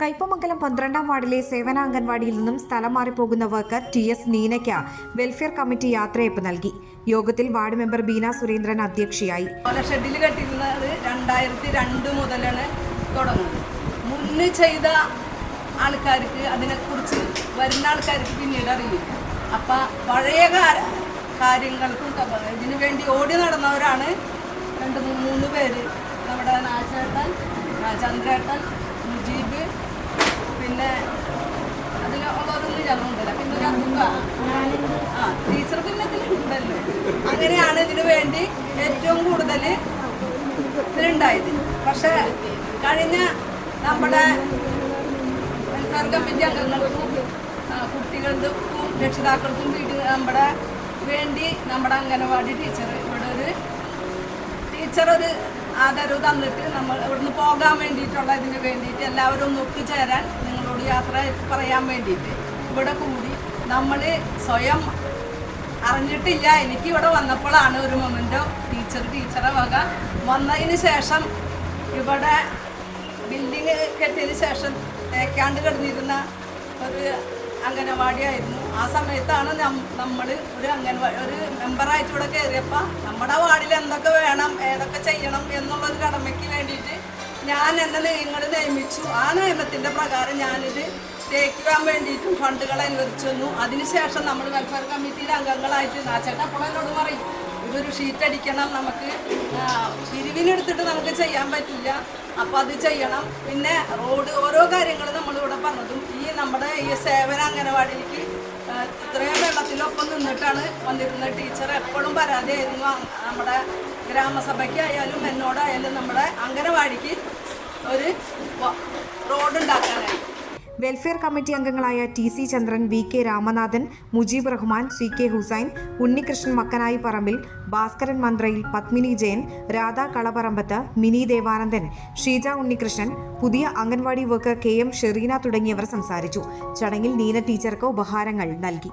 കയ്പമംഗലം പന്ത്രണ്ടാം വാർഡിലെ സേവന അംഗൻവാടിയിൽ നിന്നും സ്ഥലം മാറിപ്പോകുന്ന വർക്കർ ടി എസ് നീനയ്ക്ക് വെൽഫെയർ കമ്മിറ്റി യാത്രയപ്പ് നൽകി. യോഗത്തിൽ വാർഡ് മെമ്പർ ബീന സുരേന്ദ്രൻ അധ്യക്ഷയായി. ഷെഡിൽ കെട്ടിരുന്നത് രണ്ടായിരത്തി രണ്ട് മുതലാണ് തുടങ്ങുന്നത്. മുന്നേ ചെയ്ത ആൾക്കാർക്ക് അതിനെക്കുറിച്ച് വരുന്ന ആൾക്കാർക്ക് പിന്നീട് അറിയില്ല. അപ്പം പഴയ കാര്യങ്ങൾക്കും ഇതിനു വേണ്ടി ഓടി നടന്നവരാണ് രണ്ട് മൂന്ന് പേര്. നമ്മുടെ നാചേട്ടൻ ചന്ദ്രേട്ടൻ മുജീബ് പിന്നെ. ആ ടീച്ചർ അങ്ങനെയാണ് ഇതിനു വേണ്ടി ഏറ്റവും കൂടുതൽ ഇതിലുണ്ടായത്. പക്ഷെ കഴിഞ്ഞ നമ്മുടെ വെൽഫെയർ കമ്മിറ്റി അംഗങ്ങൾക്കും കുട്ടികൾക്കും രക്ഷിതാക്കൾക്കും വീട്ടിൽ നമ്മുടെ വേണ്ടി നമ്മുടെ അംഗനവാടി ടീച്ചർ ഇവിടെ ഒരു ടീച്ചർ ഒരു ആദരവ് തന്നിട്ട് നമ്മൾ ഇവിടുന്ന് പോകാൻ വേണ്ടിയിട്ടുള്ള ഇതിന് വേണ്ടിയിട്ട് എല്ലാവരും ഒന്ന് ഒത്തുചേരാൻ നിങ്ങളോട് യാത്ര പറയാൻ വേണ്ടിയിട്ട്. ഇവിടെ കൂടി നമ്മൾ സ്വയം അറിഞ്ഞിട്ടില്ല. എനിക്ക് ഇവിടെ വന്നപ്പോഴാണ് ഒരു മൊമെന്റോ ടീച്ചർ ടീച്ചറെ വക വന്നതിന് ശേഷം ഇവിടെ ബിൽഡിങ് കെട്ടിയതിന് ശേഷം തേക്കാണ്ട് കിടന്നിരുന്ന ഒരു അംഗനവാടിയായിരുന്നു ആ സമയത്താണ് നമ്മൾ ഒരു അംഗൻവാടി ഒരു മെമ്പറായിട്ട് ഇവിടെ കയറിയപ്പോൾ നമ്മുടെ വാർഡിൽ എന്തൊക്കെ വേണം ഏതൊക്കെ ചെയ്യണം എന്നുള്ളൊരു കടമയ്ക്ക് വേണ്ടിയിട്ട് ഞാൻ എന്നെ നിയമങ്ങൾ നിയമിച്ചു. ആ നിയമത്തിന്റെ പ്രകാരം ഞാനിത് തേക്കുവാൻ വേണ്ടിയിട്ടും ഫണ്ടുകൾ അനുവദിച്ചു തന്നു. അതിനുശേഷം നമ്മൾ വെൽഫെയർ കമ്മിറ്റിയിലെ അംഗങ്ങളായിട്ട് നാച്ചേട്ട അപ്പോൾ എന്നോട് പറയും ഇതൊരു ഷീറ്റ് അടിക്കണം നമുക്ക് ആ, പിരിവിനെടുത്തിട്ട് നമുക്ക് ചെയ്യാൻ പറ്റില്ല. അപ്പോൾ അത് ചെയ്യണം. പിന്നെ റോഡ് ഓരോ കാര്യങ്ങൾ നമ്മളിവിടെ പറഞ്ഞതും ഈ നമ്മുടെ ഈ സേവന അംഗനവാടിയിലേക്ക് ആ, നിന്നിട്ടാണ് വന്നിരുന്നത്. ടീച്ചർ എപ്പോഴും പരാതിയായിരുന്നു. നമ്മുടെ ഗ്രാമസഭയ്ക്കായാലും എന്നോടായാലും നമ്മുടെ അംഗനവാടിക്ക് ഒരു റോഡ് ഉണ്ടാക്കാനായി വെൽഫെയർ കമ്മിറ്റി അംഗങ്ങളായ T C Chandran V K Ramanathan Mujeeb Rahman C K Hussain Unnikrishnan മക്കനായി പറമ്പിൽ ഭാസ്കരൻ മന്ത്രയിൽ പത്മിനി ജയൻ രാധ കളപറമ്പത്ത് മിനി ദേവാനന്ദൻ ഷീജ ഉണ്ണികൃഷ്ണൻ പുതിയ anganwadi worker K M Sherina തുടങ്ങിയവർ സംസാരിച്ചു. ചടങ്ങിൽ നീന ടീച്ചർക്ക് ഉപഹാരങ്ങൾ നൽകി.